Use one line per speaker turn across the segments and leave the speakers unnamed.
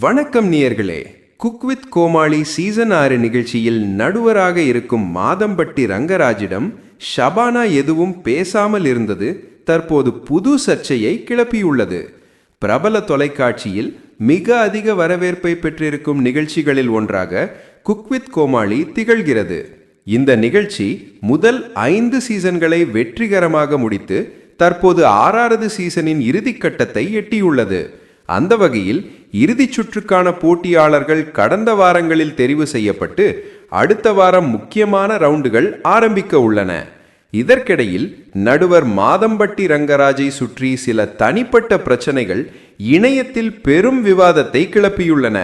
வணக்கம் நேயர்களே. Cook with Comali season ஆறு நிகழ்ச்சியில் நடுவராக இருக்கும் மாதம்பட்டி ரங்கராஜிடம் ஷபானா எதுவும் பேசாமல் இருந்தது தற்போது புது சர்ச்சையை கிளப்பியுள்ளது. பிரபல தொலைக்காட்சியில் மிக அதிக வரவேற்பை பெற்றிருக்கும் நிகழ்ச்சிகளில் ஒன்றாக குக் வித் கோமாளி திகழ்கிறது. இந்த நிகழ்ச்சி முதல் ஐந்து சீசன்களை வெற்றிகரமாக முடித்து தற்போது ஆறாவது சீசனின் இறுதிக்கட்டத்தை எட்டியுள்ளது. அந்த வகையில் இறுதிச் சுற்றுக்கான போட்டியாளர்கள் கடந்த வாரங்களில் தெரிவு செய்யப்பட்டு அடுத்த வாரம் முக்கியமான ரவுண்டுகள் ஆரம்பிக்க உள்ளன. இதற்கிடையில் நடுவர் மாதம்பட்டி ரங்கராஜை சுற்றி சில தனிப்பட்ட பிரச்சனைகள் இணையத்தில் பெரும் விவாதத்தை கிளப்பியுள்ளன.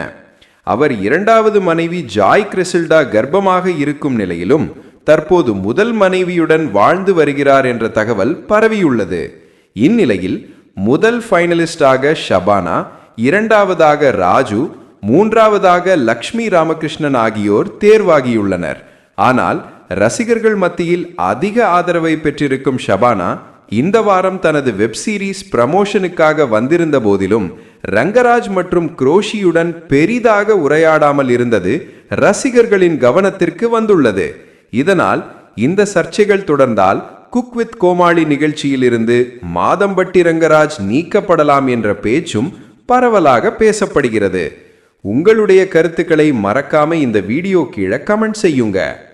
அவர் இரண்டாவது மனைவி ஜாய் கிறிசில்டா கர்ப்பமாக இருக்கும் நிலையிலும் தற்போது முதல் மனைவியுடன் வாழ்ந்து வருகிறார் என்ற தகவல் பரவியுள்ளது. இந்நிலையில் முதல் ஃபைனலிஸ்டாக ஷபானா இரண்டாவதாக ராஜு மூன்றாவதாக லக்ஷ்மி ராமகிருஷ்ணன் ஆகியோர் தேர்வாகியுள்ளனர். ஆனால் ரசிகர்கள் மத்தியில் அதிக ஆதரவை பெற்றிருக்கும் ஷபானா இந்த வாரம் தனது வெப் சீரிஸ் ப்ரமோஷனுக்காக வந்திருந்த போதிலும் ரங்கராஜ் மற்றும் குரோஷியுடன் பெரிதாக உரையாடாமல் இருந்தது ரசிகர்களின் கவனத்திற்கு வந்துள்ளது. இதனால் இந்த சர்ச்சைகள் தொடர்ந்தால் குக் வித் கோமாளி நிகழ்ச்சியிலிருந்து மாதம்பட்டி ரங்கராஜ் நீக்கப்படலாம் என்ற பேச்சும் பரவலாக பேசப்படுகிறது. உங்களுடைய கருத்துக்களை மறக்காம இந்த வீடியோ கீழே கமெண்ட் செய்யுங்க.